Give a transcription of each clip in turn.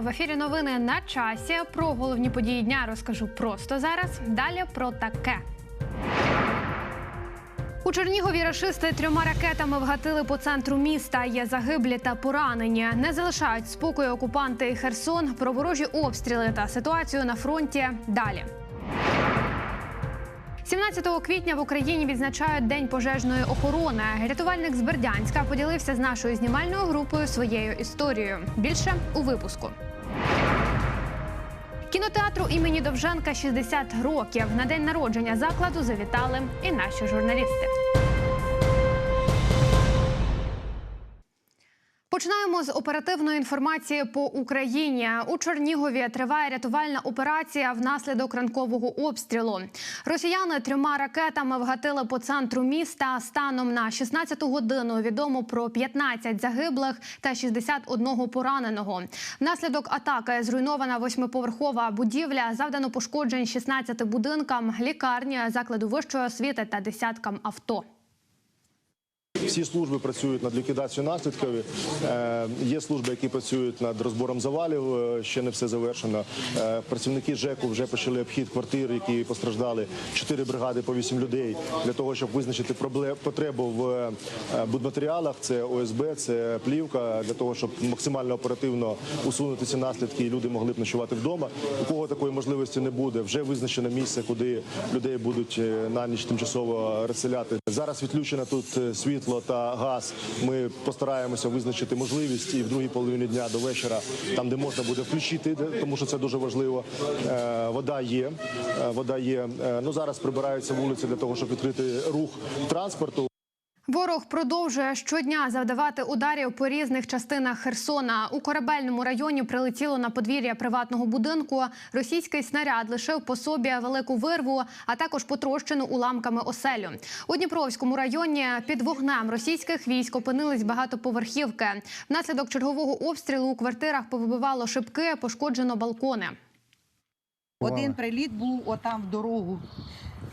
В ефірі. Новини на часі. Про головні події дня розкажу просто зараз. Далі про таке. У Чернігові рашисти трьома ракетами вгатили по центру міста. Є загиблі та поранені. Не залишають спокою окупанти і Херсон. Про ворожі обстріли та ситуацію на фронті. Далі. 17 квітня в Україні відзначають День пожежної охорони. Рятувальник з Бердянська поділився з нашою знімальною групою своєю історією. Більше у випуску. Кінотеатру імені Довженка 60 років. На день народження закладу завітали і наші журналісти. Починаємо з оперативної інформації по Україні. У Чернігові триває рятувальна операція внаслідок ранкового обстрілу. Росіяни трьома ракетами вгатили по центру міста. Станом на 16 годину відомо про 15 загиблих та 61 пораненого. Внаслідок атаки зруйнована восьмиповерхова будівля. Завдано пошкоджень 16 будинкам, лікарні, закладу вищої освіти та десяткам авто. Всі служби працюють над ліквідацією наслідків. Е, Є служби, які працюють над розбором завалів. е, Ще не все завершено. Е, Працівники ЖЕКу вже почали обхід квартир, які постраждали. Чотири бригади по вісім людей для того, щоб визначити пробле- потребу в будматеріалах. Це ОСБ, це плівка для того, щоб максимально оперативно усунути ці наслідки, і люди могли б ночувати вдома. У кого такої можливості не буде, вже визначено місце, куди людей будуть на ніч тимчасово розселяти. Зараз відключено тут е, світло та газ. Ми постараємося визначити можливість і в другій половині дня до вечора, там де можна буде включити, тому що це дуже важливо. Е, Вода є, е, вода є. Е, Ну зараз прибираються вулиці для того, щоб відкрити рух транспорту. Ворог продовжує щодня завдавати ударів по різних частинах Херсона. У корабельному районі прилетіло на подвір'я приватного будинку. Російський снаряд лишив по собі велику вирву, а також потрощену уламками оселю. У Дніпровському районі під вогнем російських військ опинились багатоповерхівки. Внаслідок чергового обстрілу у квартирах повибивало шибки, пошкоджено балкони. Один приліт був отам в дорогу.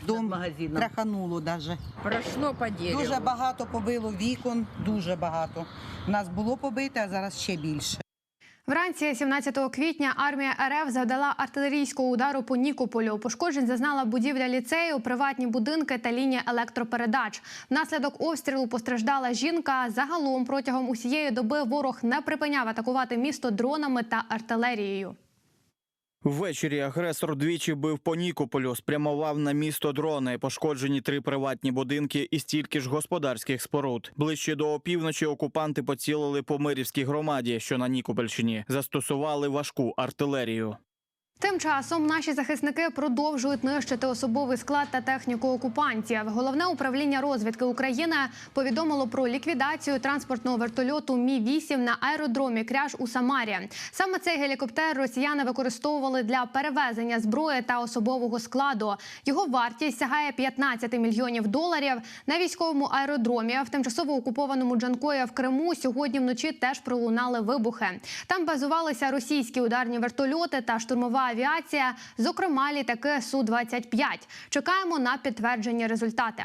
Дом магазином. трахануло даже. Прошло по дереву. Дуже багато побило вікон, дуже багато. У нас було побите, а зараз ще більше. Вранці 17 квітня армія РФ завдала артилерійського удару по Нікополю. Пошкоджень зазнала будівля ліцею, приватні будинки та лінія електропередач. Внаслідок обстрілу постраждала жінка. Загалом протягом усієї доби ворог не припиняв атакувати місто дронами та артилерією. Ввечері агресор двічі бив по Нікополю, спрямував на місто дрони, пошкоджені три приватні будинки і стільки ж господарських споруд. Ближче до опівночі окупанти поцілили по Мирівській громаді, що на Нікопольщині, застосували важку артилерію. Тим часом наші захисники продовжують нищити особовий склад та техніку окупантів. Головне управління розвідки України повідомило про ліквідацію транспортного вертольоту Мі 8 на аеродромі Кряж у Самарі. Саме цей гелікоптер росіяни використовували для перевезення зброї та особового складу. Його вартість сягає 15 мільйонів доларів. На військовому аеродромі в тимчасово окупованому Джанкої в Криму сьогодні вночі теж пролунали вибухи. Там базувалися російські ударні вертольоти та штурмова авіація, зокрема літаки су 25 Чекаємо на підтверджені результати.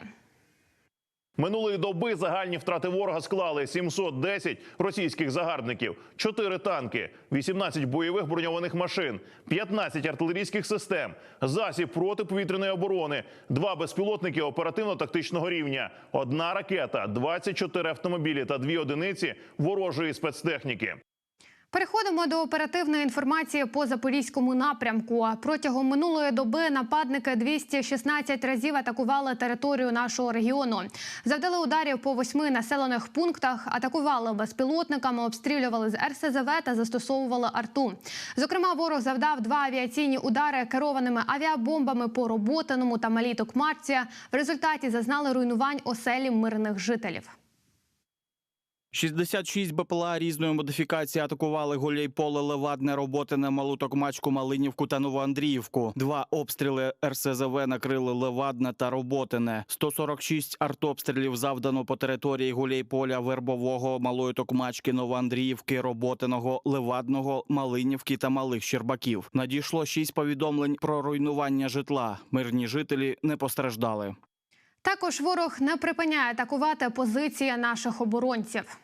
Минулої доби загальні втрати ворога склали 710 російських загарбників, 4 танки, 18 бойових броньованих машин, 15 артилерійських систем, засіб протиповітряної оборони, 2 безпілотники оперативно-тактичного рівня, одна ракета, 24 автомобілі та 2 одиниці ворожої спецтехніки. Переходимо до оперативної інформації по запорізькому напрямку. Протягом минулої доби нападники 216 разів атакували територію нашого регіону. Завдали ударів по восьми населених пунктах, атакували безпілотниками, обстрілювали з РСЗВ та застосовували арту. Зокрема, ворог завдав два авіаційні удари керованими авіабомбами по роботиному та малій Токмачці. В результаті зазнали руйнувань оселі мирних жителів. 66 БПЛА різної модифікації атакували Гуляйполе, Левадне, Роботине, Малу Токмачку, Малинівку та Новоандріївку. Два обстріли РСЗВ накрили Левадне та Роботине. 146 артобстрілів завдано по території Гуляйполя, Вербового, Малої Токмачки, Новоандріївки, Роботиного, Левадного, Малинівки та Малих Щербаків. Надійшло шість повідомлень про руйнування житла. Мирні жителі не постраждали. Також ворог не припиняє атакувати позиції наших оборонців.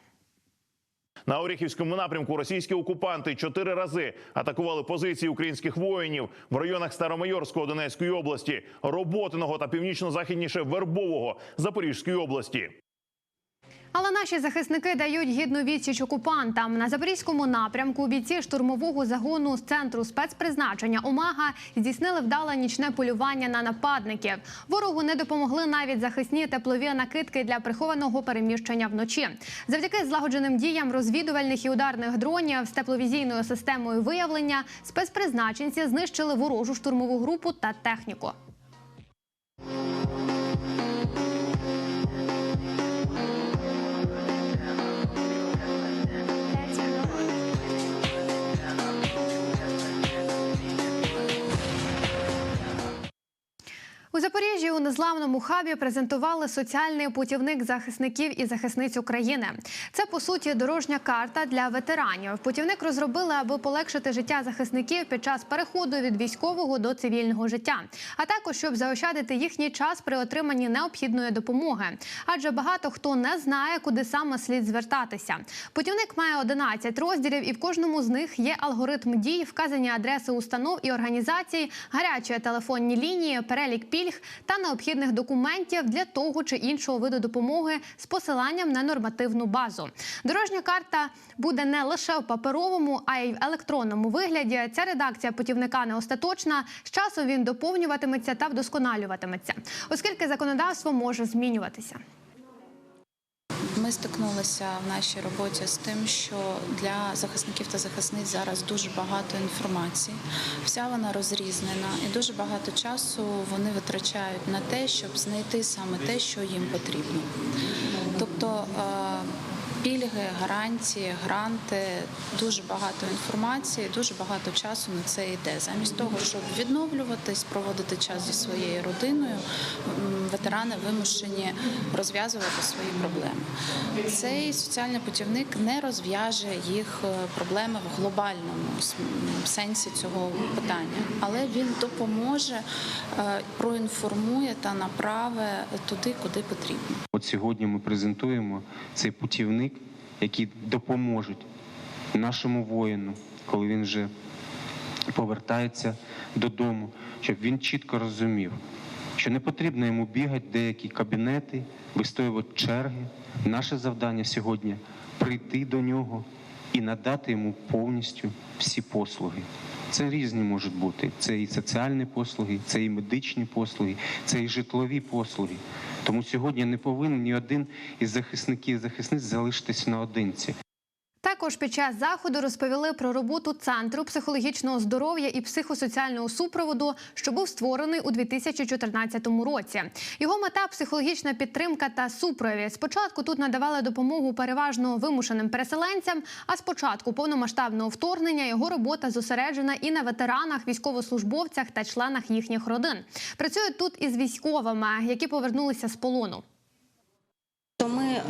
На Оріхівському напрямку російські окупанти чотири рази атакували позиції українських воїнів в районах Старомайорського Донецької області, Роботиного та північно-західніше Вербового Запорізької області. Але наші захисники дають гідну відсіч окупантам на запорізькому напрямку. Бійці штурмового загону з центру спецпризначення Омага здійснили вдале нічне полювання на нападників. Ворогу не допомогли навіть захисні теплові накидки для прихованого переміщення вночі. Завдяки злагодженим діям розвідувальних і ударних дронів з тепловізійною системою виявлення спецпризначенці знищили ворожу штурмову групу та техніку. У Запоріжжі у незламному хабі презентували соціальний путівник захисників і захисниць України. Це по суті дорожня карта для ветеранів. Путівник розробили, аби полегшити життя захисників під час переходу від військового до цивільного життя, а також щоб заощадити їхній час при отриманні необхідної допомоги. Адже багато хто не знає, куди саме слід звертатися. Путівник має 11 розділів, і в кожному з них є алгоритм дій, вказані адреси установ і організацій, гарячі телефонні лінії, перелік пільг та необхідних документів для того чи іншого виду допомоги з посиланням на нормативну базу. Дорожня карта буде не лише в паперовому, а й в електронному вигляді. Ця редакція путівника не остаточна. З часом він доповнюватиметься та вдосконалюватиметься, оскільки законодавство може змінюватися. Ми стикнулися в нашій роботі з тим, що для захисників та захисниць зараз дуже багато інформації. Вся вона розрізнена, і дуже багато часу вони витрачають на те, щоб знайти саме те, що їм потрібно. Тобто е, пільги, гарантії, гранти, дуже багато інформації, дуже багато часу на це йде. Замість того, щоб відновлюватись, проводити час зі своєю родиною, ветерани вимушені розв'язувати свої проблеми. Цей соціальний путівник не розв'яже їх е, проблеми в глобальному сенсі цього питання, але він допоможе, е, проінформує та направить туди, куди потрібно. От сьогодні ми презентуємо цей путівник, який допоможе нашому воїну, коли він вже повертається додому, щоб він чітко розумів, що не потрібно йому бігати деякі кабінети, вистоювати черги. Наше завдання сьогодні прийти до нього і надати йому повністю всі послуги. Це різні можуть бути. Це і соціальні послуги, це і медичні послуги, це і житлові послуги. Тому сьогодні не повинен ні один із захисників захисниць залишитись наодинці. Також під час заходу розповіли про роботу центру психологічного здоров'я і психосоціального супроводу, що був створений у 2014 році. Його мета психологічна підтримка та супровід. Спочатку тут надавали допомогу переважно вимушеним переселенцям. А з початку повномасштабного вторгнення його робота зосереджена і на ветеранах, військовослужбовцях та членах їхніх родин. Працюють тут із військовими, які повернулися з полону. То ми е,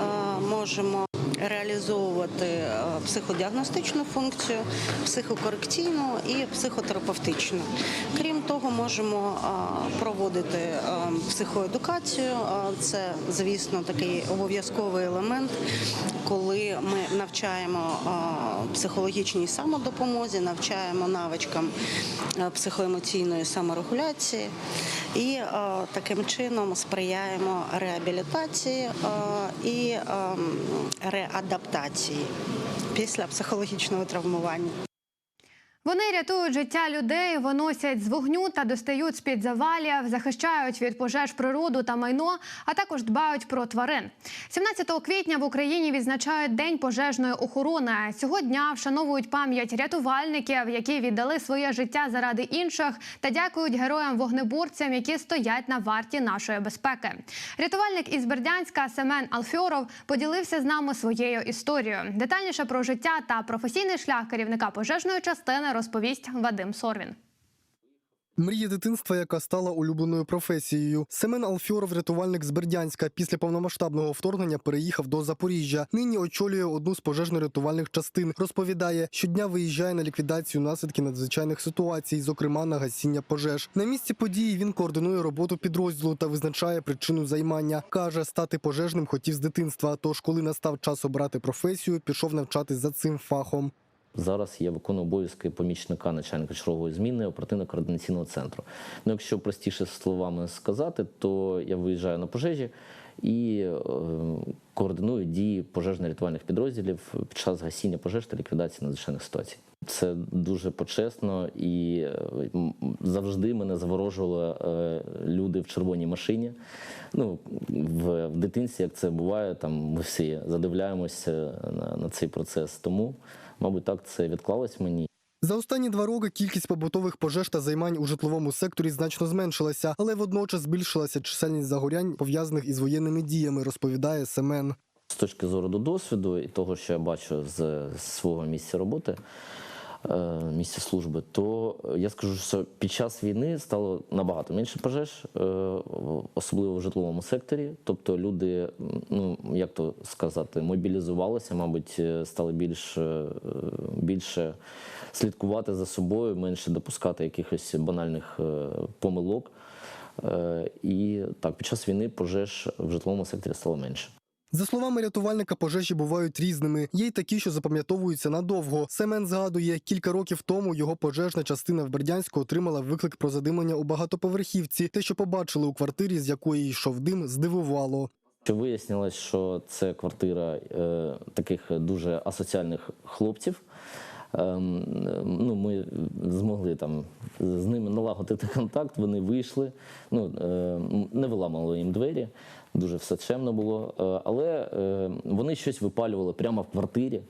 можемо реалізовувати е, психодіагностичну функцію, психокорекційну і психотерапевтичну. Крім того, можемо е, проводити е, психоедукацію. Це, звісно, такий обов'язковий елемент, коли ми навчаємо психологічній самодопомозі, навчаємо навичкам психоемоційної саморегуляції і таким чином сприяємо реабілітації і е, реадаптації після психологічного травмування. Вони рятують життя людей, виносять з вогню та достають з під завалів, захищають від пожеж природу та майно, а також дбають про тварин. 17 квітня в Україні відзначають День пожежної охорони. Цього дня вшановують пам'ять рятувальників, які віддали своє життя заради інших, та дякують героям-вогнеборцям, які стоять на варті нашої безпеки. Рятувальник із Бердянська Семен Алфьоров поділився з нами своєю історією. Детальніше про життя та професійний шлях керівника пожежної частини розповість Вадим Сорвін. Мрія дитинства, яка стала улюбленою професією. Семен Алфьоров, рятувальник з Бердянська, після повномасштабного вторгнення переїхав до Запоріжжя. Нині очолює одну з пожежно-рятувальних частин. Розповідає, щодня виїжджає на ліквідацію наслідків надзвичайних ситуацій, зокрема на гасіння пожеж. На місці події він координує роботу підрозділу та визначає причину займання. каже, стати пожежним хотів з дитинства. Тож, коли настав час обрати професію, пішов навчатись за цим фахом. Зараз я виконую обов'язки помічника начальника чергової зміни оперативно-координаційного центру. Ну, якщо простіше словами сказати, то я виїжджаю на пожежі і е, координую дії пожежно-рятувальних підрозділів під час гасіння пожеж та ліквідації надзвичайних ситуацій. Це дуже почесно і е, завжди мене заворожували е, люди в червоній машині. Ну, в, в дитинстві, як це буває, там ми всі задивляємося на, на цей процес. Тому, мабуть, так це відклалось мені. За останні два роки кількість побутових пожеж та займань у житловому секторі значно зменшилася, але водночас збільшилася чисельність загорянь, пов'язаних із воєнними діями, розповідає Семен. З точки зору до досвіду і того, що я бачу з свого місця роботи, місця служби, то я скажу, що під час війни стало набагато менше пожеж, е, особливо в житловому секторі. Тобто люди, ну як то сказати, мобілізувалися, мабуть, е, стали більш, е, більше слідкувати за собою, менше допускати якихось банальних е, помилок. Е, І так, під час війни пожеж в житловому секторі стало менше. За словами рятувальника, пожежі бувають різними. Є й такі, що запам'ятовуються надовго. Семен згадує, кілька років тому його пожежна частина в Бердянську отримала виклик про задимлення у багатоповерхівці. Те, що побачили у квартирі, з якої йшов дим, здивувало. Що вияснилось, що це квартира е, таких дуже асоціальних хлопців. Ем, ну, ми змогли там з ними налагодити контакт. Вони вийшли, ну е, не виламали їм двері, дуже все чемно було. Е, але е, вони щось випалювали прямо в квартирі.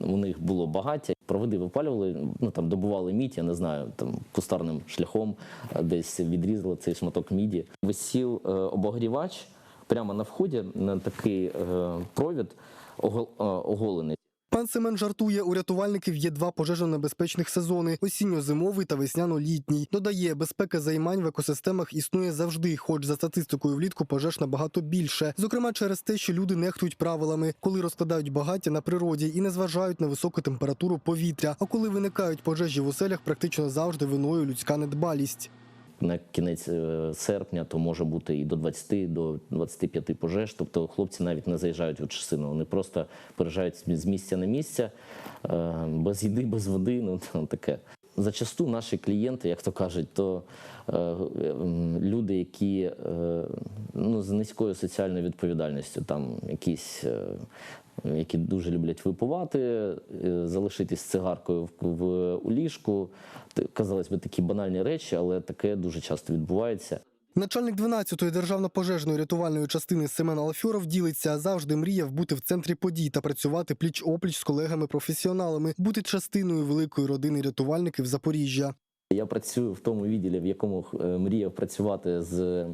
У них було багаття. Проводи випалювали, ну там добували мідь, я не знаю, там кустарним шляхом е, десь відрізали цей шматок міді. Висів е, обогрівач прямо на вході на такий провід оголений. Пан Семен жартує, у рятувальників є два пожежно-небезпечних сезони: осінньо-зимовий та весняно-літній. Додає, безпека займань в екосистемах існує завжди, хоч за статистикою влітку пожеж набагато більше. Зокрема, через те, що люди нехтують правилами, коли розкладають багаття на природі і не зважають на високу температуру повітря. А коли виникають пожежі в оселях, практично завжди виною людська недбалість. На кінець е, серпня то може бути і до 20, до 25 пожеж. Тобто хлопці навіть не заїжджають в частину, вони просто переїжджають з місця на місце, е, без їди, без води. Ну таке. Зачасту наші клієнти, як то кажуть, то е, люди, які е, ну, з низькою соціальною відповідальністю, там якісь. Е, які дуже люблять випивати, е, залишитись цигаркою в, в у ліжку. Казалось би, такі банальні речі, але таке дуже часто відбувається. Начальник 12-ї державно-пожежної рятувальної частини Семен Алфьоров ділиться, завжди мріяв бути в центрі подій та працювати пліч-опліч з колегами-професіоналами, бути частиною великої родини рятувальників Запоріжжя. Я працюю в тому відділі, в якому е, мріяв працювати з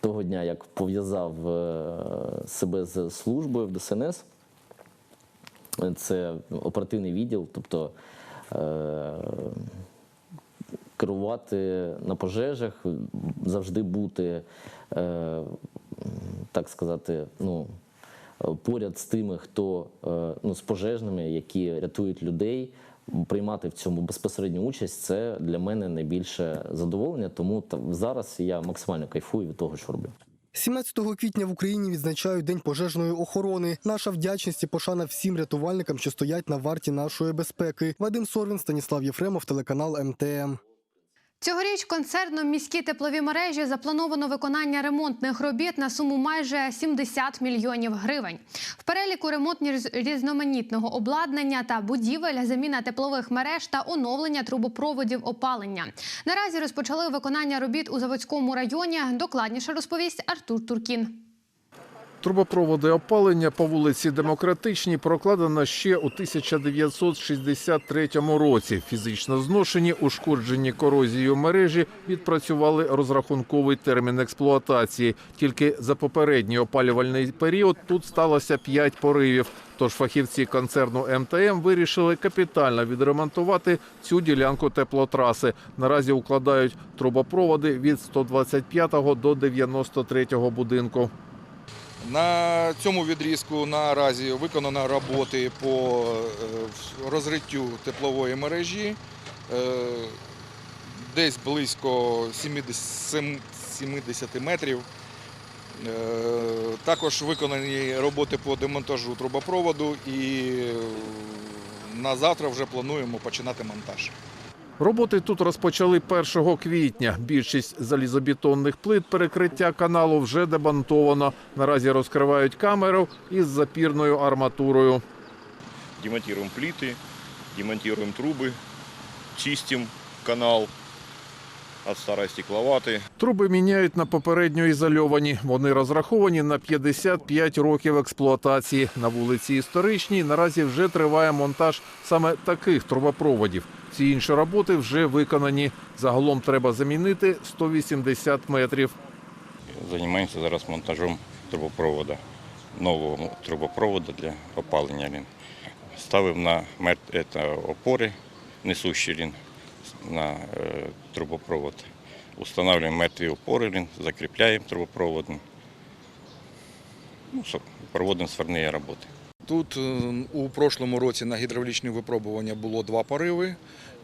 того дня, як пов'язав е, себе з службою в ДСНС. Це оперативний відділ, тобто е, керувати на пожежах, завжди бути, е, так сказати, ну, поряд з тими, хто е, ну, з пожежними, які рятують людей. Приймати в цьому безпосередню участь це для мене найбільше задоволення. Тому зараз я максимально кайфую від того, що роблю. 17 квітня в Україні відзначають День пожежної охорони. Наша вдячність і пошана всім рятувальникам, що стоять на варті нашої безпеки. Вадим Сорвін, Станіслав Єфремов, телеканал МТМ. Цьогоріч концерном міські теплові мережі заплановано виконання ремонтних робіт на суму майже 70 мільйонів гривень. В переліку ремонтні різ- різноманітного обладнання та будівель, заміна теплових мереж та оновлення трубопроводів опалення. Наразі розпочали виконання робіт у Заводському районі. Докладніше розповість Артур Туркін. Трубопроводи опалення по вулиці Демократичній прокладено ще у 1963 році. Фізично зношені, ушкоджені корозією мережі відпрацювали розрахунковий термін експлуатації. Тільки за попередній опалювальний період тут сталося 5 поривів. Тож фахівці концерну МТМ вирішили капітально відремонтувати цю ділянку теплотраси. Наразі укладають трубопроводи від 125 до 93 будинку. На цьому відрізку наразі виконано роботи по е, розриттю теплової мережі. Е, Десь близько 70 70 метрів. Е, Також виконані роботи по демонтажу трубопроводу і на завтра вже плануємо починати монтаж. Роботи тут розпочали 1 квітня. Більшість залізобетонних плит перекриття каналу вже демонтовано. Наразі розкривають камеру із запірною арматурою. демонтируем плиты, демонтируем трубы, чистим канал от старой стекловаты. Труби міняють на попередньо ізольовані. Вони розраховані на 55 років експлуатації. На вулиці Історичній наразі вже триває монтаж саме таких трубопроводів. Всі інші роботи вже виконані. Загалом треба замінити 180 метрів. Занимаемся зараз монтажом трубопровода, нового трубопровода для опалення. Він. Ставив на опори, несущі він на е, трубопровод. Устанавливаем мертві опори, він, закріпляємо трубопровод. Ну, проводимо сварні роботи. Тут е, у прошлому році на гідравлічні випробування було два пориви,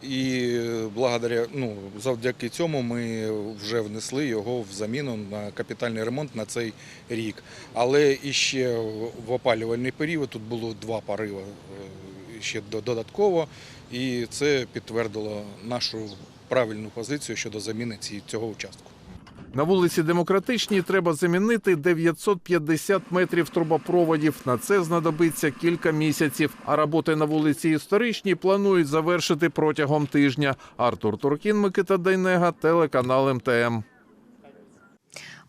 і благодаря, ну, завдяки цьому ми вже внесли його в заміну на капітальний ремонт на цей рік. Але іще в опалювальний період тут було два пориви е, ще додатково, і це підтвердило нашу правильну позицію щодо заміни цього участку. На вулиці Демократичній треба замінити 950 метрів трубопроводів. На це знадобиться кілька місяців. А роботи на вулиці Історичній планують завершити протягом тижня. Артур Туркін, Микита Дейнега, телеканал МТМ.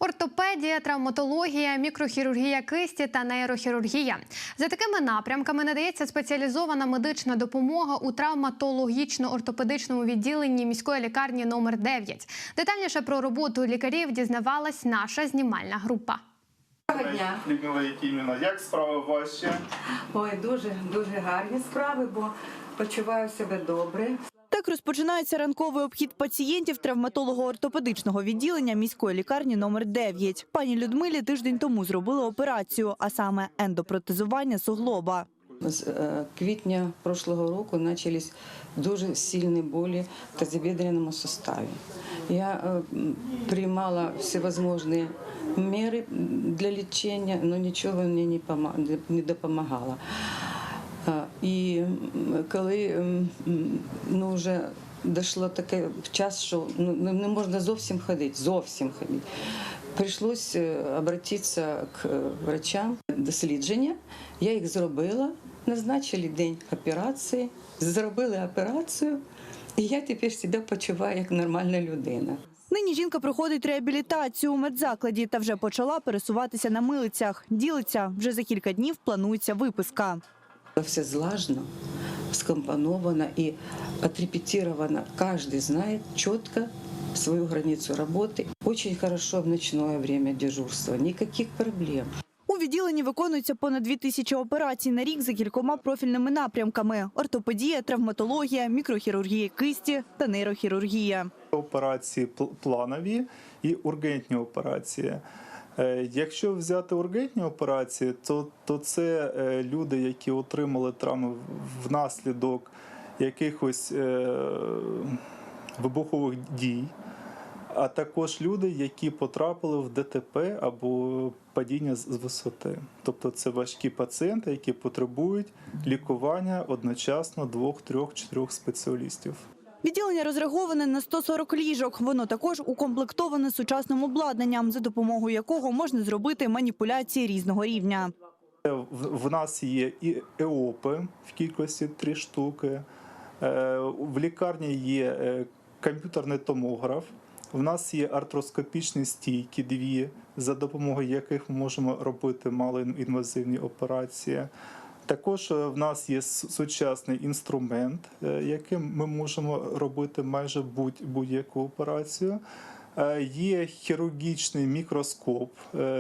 Ортопедія, травматологія, мікрохірургія кисті та нейрохірургія. За такими напрямками надається спеціалізована медична допомога у травматологічно-ортопедичному відділенні міської лікарні номер 9. Детальніше про роботу лікарів дізнавалась наша знімальна група. дня. Людмила Якимівна, як справи ваші? Ой, дуже дуже гарні справи, бо почуваю себе добре. Так розпочинається ранковий обхід пацієнтів травматолого-ортопедичного відділення міської лікарні номер 9. Пані Людмилі тиждень тому зробили операцію, а саме ендопротезування суглоба. З е, квітня прошлого року почались дуже сильні болі в тазобедреному суставі. Я е, приймала всевозможні міри для лічення, але нічого мені не пома- не допомагало. Е, І коли ну, вже дійшло таке час, що ну, не можна зовсім ходити, зовсім ходити. Прийшлось е, обратитися к е, врачам. Дослідження. Я їх зробила, назначили день операції, зробили операцію, і я тепер себе почуваю як нормальна людина. Нині жінка проходить реабілітацію у медзакладі та вже почала пересуватися на милицях. Ділиться вже за кілька днів планується виписка. Все злажно, скомпоновано и отрепетировано. Каждый знает четко свою границу работы. Очень хорошо в ночное время дежурства, никаких проблем. У відділенні виконується понад дві тисячі операцій на рік за кількома профільними напрямками: ортопедія, травматологія, мікрохірургія кисті та нейрохірургія. Операції планові і ургентні операції. Е, Якщо взяти ургентні операції, то, то це е, люди, які отримали травми внаслідок якихось е, вибухових дій, а також люди, які потрапили в ДТП або падіння з з висоти. Тобто це важкі пацієнти, які потребують лікування одночасно двох, трьох, чотирьох спеціалістів. Відділення розраховане на 140 ліжок. Воно також укомплектоване сучасним обладнанням, за допомогою якого можна зробити маніпуляції різного рівня. В, в нас є і ЕОПи в кількості три штуки. Е, В лікарні є е, комп'ютерний томограф. В нас є артроскопічні стійки, дві за допомогою яких ми можемо робити малоінвазивні операції. Також е, в нас є сучасний інструмент, е, яким ми можемо робити майже будь- будь-яку операцію. Е, Є хірургічний мікроскоп.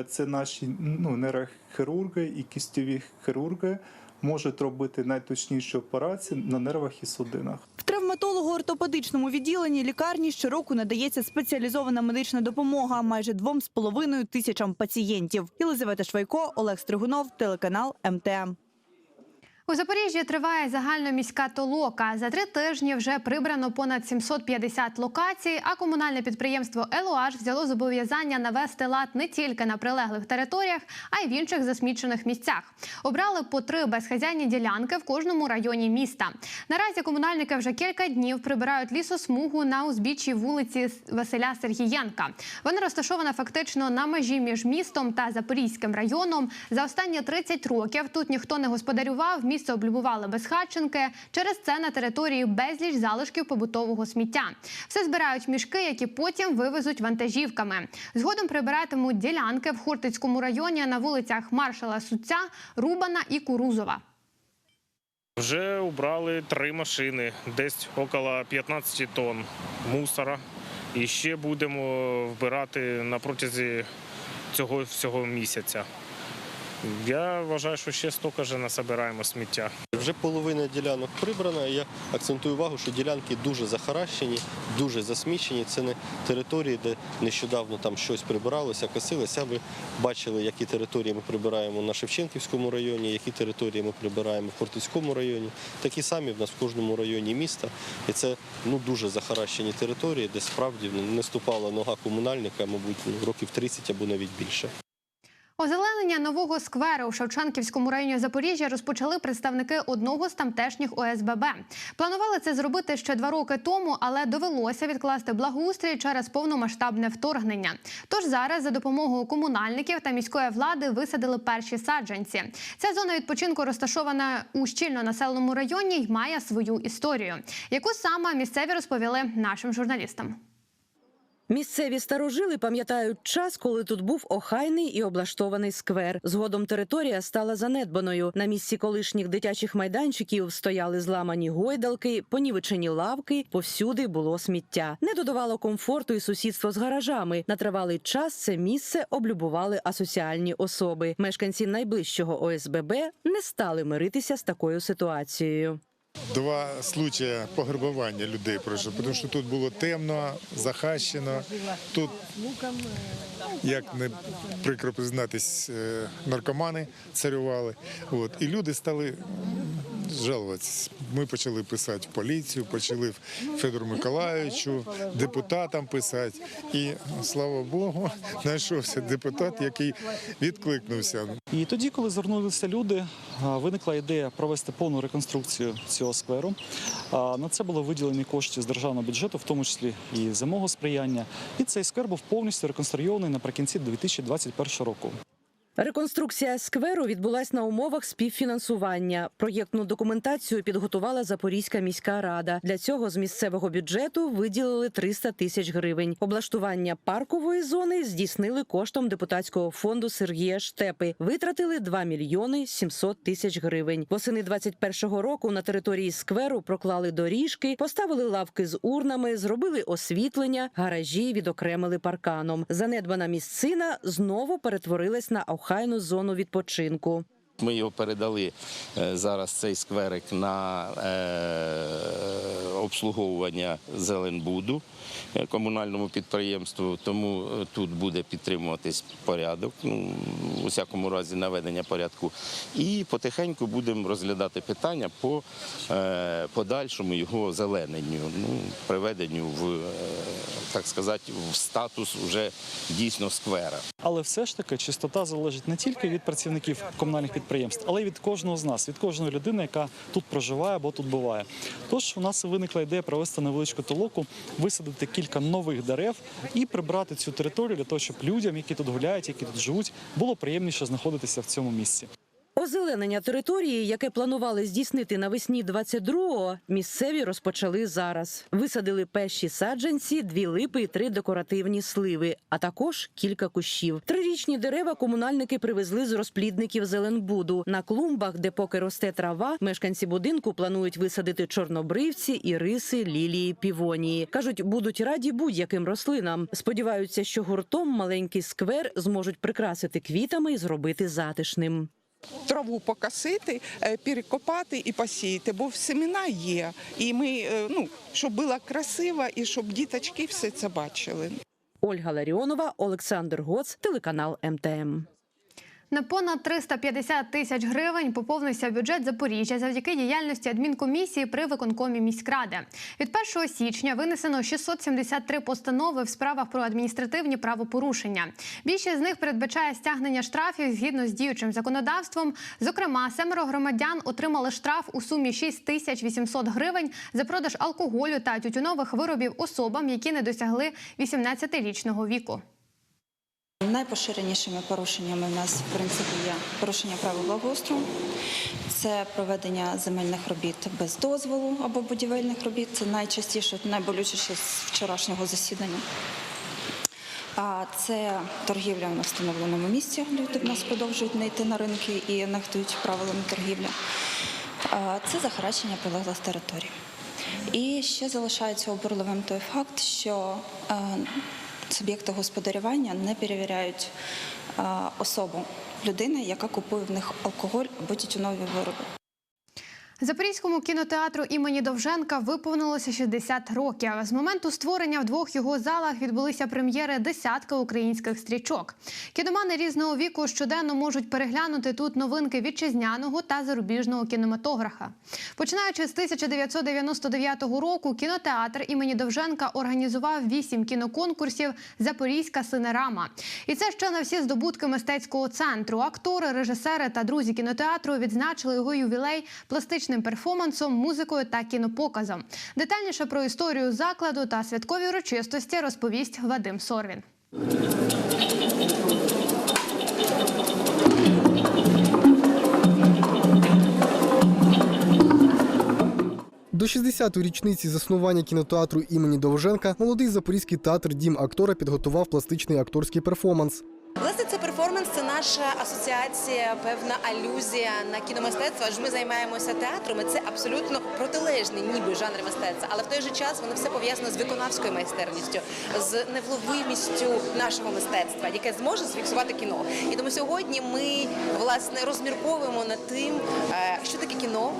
Це наші ну, нейрохірурги і кістьові хірурги можуть робити найточніші операції на нервах і судинах. В травматолого-ортопедичному відділенні лікарні щороку надається спеціалізована медична допомога майже двом з половиною тисячам пацієнтів. Єлизавета Швайко, Олег Стригунов, телеканал МТМ. У Запоріжжі триває загальноміська толока. За три тижні вже прибрано понад 750 локацій. А комунальне підприємство «Елуаш» взяло зобов'язання навести лад не тільки на прилеглих територіях, а й в інших засмічених місцях. Обрали по три безхазяйні ділянки в кожному районі міста. Наразі комунальники вже кілька днів прибирають лісосмугу на узбіччі вулиці Василя Сергієнка. Вона розташована фактично на межі між містом та Запорізьким районом. За останні 30 років тут ніхто не господарював. Місце облюбували безхатченки. Через це на території безліч залишків побутового сміття. Все збирають мішки, які потім вивезуть вантажівками. Згодом прибиратимуть ділянки в Хортицькому районі на вулицях Маршала Суця, Рубана і Курузова. Вже убрали три машини, десь около 15 тонн мусора. І ще будемо вбирати на протязі цього всього місяця. Я вважаю, що ще стільки ж насобираємо сміття. Вже половина ділянок прибрана. Я акцентую увагу, що ділянки дуже захаращені, дуже засмічені. Це не території, де нещодавно там щось прибиралося, косилося. Ви бачили, які території ми прибираємо на Шевченківському районі, які території ми прибираємо в Хортицькому районі. Такі самі в нас в кожному районі міста. І це ну дуже захаращені території, де справді не ступала нога комунальника, мабуть, років 30 або навіть більше. Озеленення нового скверу у Шевченківському районі Запоріжжя розпочали представники одного з тамтешніх ОСББ. Планували це зробити ще два роки тому, але довелося відкласти благоустрій через повномасштабне вторгнення. Тож зараз за допомогою комунальників та міської влади висадили перші саджанці. Ця зона відпочинку розташована у щільно населеному районі й має свою історію, яку саме місцеві розповіли нашим журналістам. Місцеві старожили пам'ятають час, коли тут був охайний і облаштований сквер. Згодом територія стала занедбаною. На місці колишніх дитячих майданчиків стояли зламані гойдалки, понівечені лавки. Повсюди було сміття. Не додавало комфорту і сусідство з гаражами. На тривалий час це місце облюбували асоціальні особи. Мешканці найближчого ОСББ не стали миритися з такою ситуацією. Два случаї пограбування людей пройшло, тому що тут було темно, захащено. Тут, як не прикро признатись, е, наркомани царювали. От. І люди стали жалуватися. Ми почали писати в поліцію, почали Федору Миколаївичу, депутатам писати. І, слава Богу, знайшовся депутат, який відкликнувся. І тоді, коли звернулися люди, виникла ідея провести повну реконструкцію цього скверу. На це було виділені кошти з державного бюджету, в тому числі і за мого сприяння. І цей сквер був повністю реконструйований наприкінці 2021 року. Реконструкція скверу відбулась на умовах співфінансування. Проєктну документацію підготувала Запорізька міська рада. Для цього з місцевого бюджету виділили 300 тисяч гривень. Облаштування паркової зони здійснили коштом депутатського фонду Сергія Штепи. Витратили 2 мільйони 700 тисяч гривень. Восени 21-го року на території скверу проклали доріжки, поставили лавки з урнами, зробили освітлення, гаражі відокремили парканом. Занедбана місцина знову перетворилась на охайну зону відпочинку. Ми його передали е, зараз цей скверик на е, обслуговування Зеленбуду комунальному підприємству. Тому е, тут буде підтримуватись порядок, ну у всякому разі наведення порядку. І потихеньку будемо розглядати питання по е, подальшому його зелененню, ну приведенню в е, так сказати в статус вже дійсно сквера. Але все ж таки чистота залежить не тільки від працівників комунальних підприємств, але й від кожного з нас, від кожної людини, яка тут проживає або тут буває. Тож у нас виникла ідея провести невеличку толоку, висадити кілька нових дерев і прибрати цю територію для того, щоб людям, які тут гуляють, які тут живуть, було приємніше знаходитися в цьому місці. Озеленення території, яке планували здійснити навесні 22-го, місцеві розпочали зараз. Висадили перші саджанці, дві липи і три декоративні сливи, а також кілька кущів. Трирічні дерева комунальники привезли з розплідників Зеленбуду. На клумбах, де поки росте трава, мешканці будинку планують висадити чорнобривці, іриси, лілії, півонії. кажуть, будуть раді будь-яким рослинам. Сподіваються, що гуртом маленький сквер зможуть прикрасити квітами і зробити затишним. Траву покосити, е, перекопати і посіяти, бо семена є. І ми, е, ну, щоб було красиво і щоб діточки все це бачили. Ольга Ларіонова, Олександр Гоц, телеканал МТМ. На понад 350 тисяч гривень поповнився бюджет Запоріжжя завдяки діяльності адмінкомісії при виконкомі міськради. Від 1 січня винесено 673 постанови в справах про адміністративні правопорушення. Більшість з них передбачає стягнення штрафів згідно з діючим законодавством. Зокрема, семеро громадян отримали штраф у сумі 6 тисяч 800 гривень за продаж алкоголю та тютюнових виробів особам, які не досягли 18-річного віку. Найпоширенішими порушеннями у нас в принципі є порушення правил благоустрою, це проведення земельних робіт без дозволу або будівельних робіт. Це найчастіше, найболючіше з вчорашнього засідання. А це торгівля на встановленому місці. Люди в нас продовжують не йти на ринки і нехтують правилами торгівлі. Це захаращення прилеглих територій. І ще залишається обурливим той факт, що е, суб'єкти господарювання не перевіряють особу людини, яка купує в них алкоголь або тютюнові вироби. Запорізькому кінотеатру імені Довженка виповнилося 60 років. З моменту створення в двох його залах відбулися прем'єри десятка українських стрічок. Кіномани різного віку щоденно можуть переглянути тут новинки вітчизняного та зарубіжного кінематографа. Починаючи з 1999 року, кінотеатр імені Довженка організував вісім кіноконкурсів Запорізька синерама. І це ще на всі здобутки мистецького центру. Актори, режисери та друзі кінотеатру відзначили його ювілей пластичним перформансом, музикою та кінопоказом. Детальніше про історію закладу та святкові урочистості розповість Вадим Сорвін. До 60-ї річниці заснування кінотеатру імені Довженка молодий запорізький театр Дім актора підготував пластичний акторський перформанс. Власне, це перформанс, це наша асоціація, певна алюзія на кіномистецтво. Адже ми займаємося театром. і Це абсолютно протилежний, ніби жанр мистецтва, але в той же час воно все пов'язано з виконавською майстерністю, з невловимістю нашого мистецтва, яке зможе зфіксувати кіно. І тому сьогодні ми власне розмірковуємо над тим, е, що таке кіно,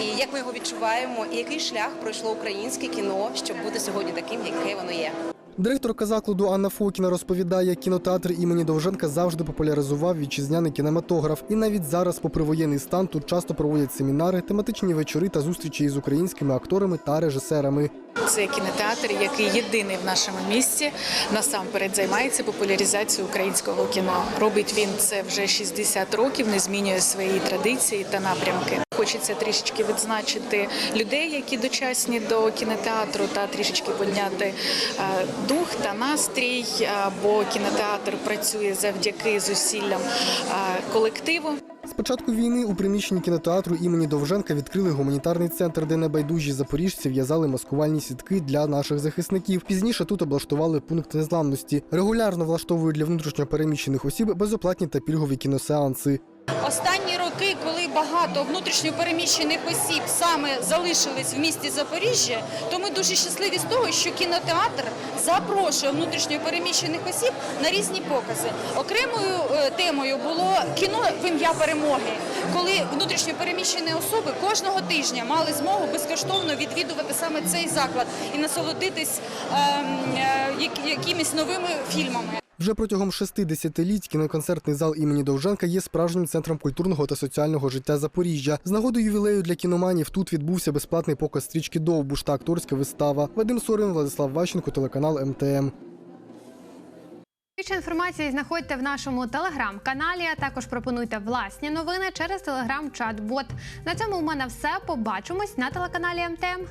і як ми його відчуваємо, і який шлях пройшло українське кіно, щоб бути сьогодні таким, яке воно є. Директорка закладу Анна Фокіна розповідає, кінотеатр імені Довженка завжди популяризував вітчизняний кінематограф. І навіть зараз, попри воєнний стан, тут часто проводять семінари, тематичні вечори та зустрічі із українськими акторами та режисерами. Це кінотеатр, який єдиний в нашому місті насамперед займається популяризацією українського кіно. Робить він це вже 60 років, не змінює свої традиції та напрямки. Хочеться трішечки відзначити людей, які дочасні до кінотеатру, та трішечки підняти е, дух та настрій, бо кінотеатр працює завдяки зусиллям е, колективу. З початку війни у приміщенні кінотеатру імені Довженка відкрили гуманітарний центр, де небайдужі запоріжці в'язали маскувальні сітки для наших захисників. Пізніше тут облаштували пункт незламності. Регулярно влаштовують для внутрішньо переміщених осіб безоплатні та пільгові кіносеанси. Останні роки, коли багато внутрішньопереміщених осіб саме залишились в місті Запоріжжя, то ми дуже щасливі з того, що кінотеатр запрошує внутрішньопереміщених осіб на різні покази. Окремою е, темою було кіно в ім'я перемоги, коли внутрішньопереміщені особи кожного тижня мали змогу безкоштовно відвідувати саме цей заклад і насолодитись ем, е, як- якимись новими фільмами. Вже протягом шести десятиліть кіноконцертний зал імені Довженка є справжнім центром культурного та соціального життя Запоріжжя. З нагоди ювілею для кіноманів тут відбувся безплатний показ стрічки Довбуш та акторська вистава. Вадим Сорин, Владислав Ващенко, телеканал МТМ. Більше інформації знаходьте в нашому телеграм-каналі. А також пропонуйте власні новини через телеграм-чат-бот. На цьому у мене все. Побачимось на телеканалі МТМ.